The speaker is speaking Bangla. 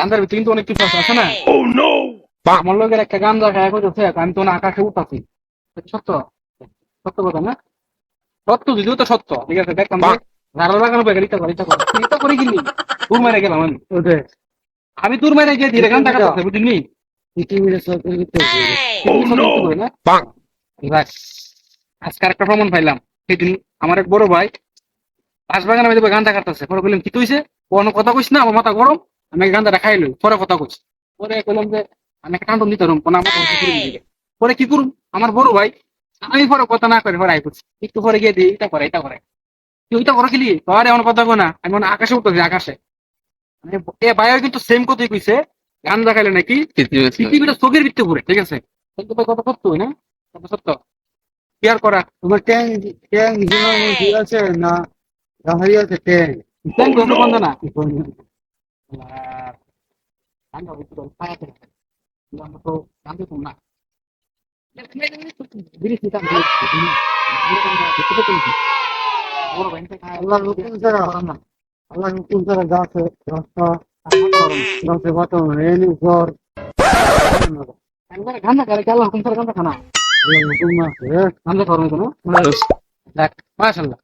গান্ধার ভিতরে কিন্তু অনেক কিছু আছে আছে না? আমার লোকের একটা গান্দা খায় করতেছে আমি তো না আকাশে উঠাছি সত্য? সত্য কথা না? সত্য যদিও তো সত্য ঠিক আছে দেখ লাগানো করে করে। কিনি দূর মেরে গেলাম আমি। আমি দূর মেরে গিয়ে ধীরে গান টাকা বুঝলি? পৃথিবীর সরকার করতে এবার আজকে একটা প্রমাণ পাইলাম। সেদিন আমার এক বড় ভাই পাঁচ বাগানের মধ্যে গান্দা কাটতেছে পরে বললাম কি কইছে? কোনো কথা কইস না আমার মাথা গরম। আমি গান্দাটা খাইলো পরে কথা কইছি। পরে বললাম যে আমি একটা কান্ড নিতে পারুম কোনো আমার। পরে কি করুম আমার বড় ভাই আমি পরে কথা না করে পরে আই করছি। একটু পরে গিয়ে দিই এটা করে এটা করে। তুই ওইটা করে খেলি পরে এমন কথা কো না আমি মনে আকাশে উঠতেছি আকাশে। মানে এ ভাইও কিন্তু সেম কথাই কইছে গান্দা খাইলে নাকি? পৃথিবীটা চোখের ভিত্তি করে ঠিক আছে? কথা সত্য না? কথা সত্য? কেয়ার করা। তোমার ট্যাং ট্যাং জীবন আছে না? গাহারি আছে ট্যাং। কোনো বন্ধ না। গান্দা বুঝতে পারো পায়াতে আমরা তো গান্দা তো না বিরিশ নিতাম বড় ভাই আল্লাহ হুকুম ছাড়া আল্লাহ হুকুম ছাড়া গাছে রাস্তা গাছে বাতাম রেল উপর গান্দা করে কেলা হুকুম করে গান্দা খানা আল্লাহ হুকুম আছে গান্দা করো কোনো দেখ মাশাল্লাহ